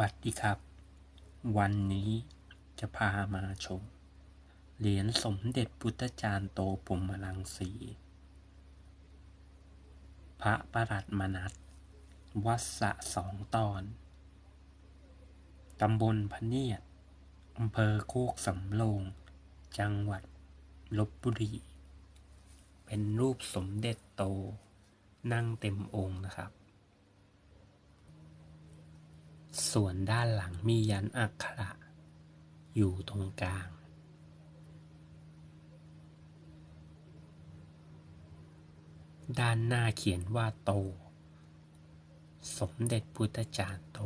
วัสดีครับ วันนี้จะพามาชม เหรียญสมเด็จพุทธจารย์โตพรมรังสี พระประหลัดมนัสวัดสะสองตอน ตำบลพะเนียดอำเภอโคกสำโรง จังหวัดลบบุรี เป็นรูปสมเด็จโตนั่งเต็มองค์นะครับ ส่วนด้านหลังมียันอักขระ อยู่ตรงกลาง ด้านหน้าเขียนว่าโต สมเด็จพุทธจารย์โต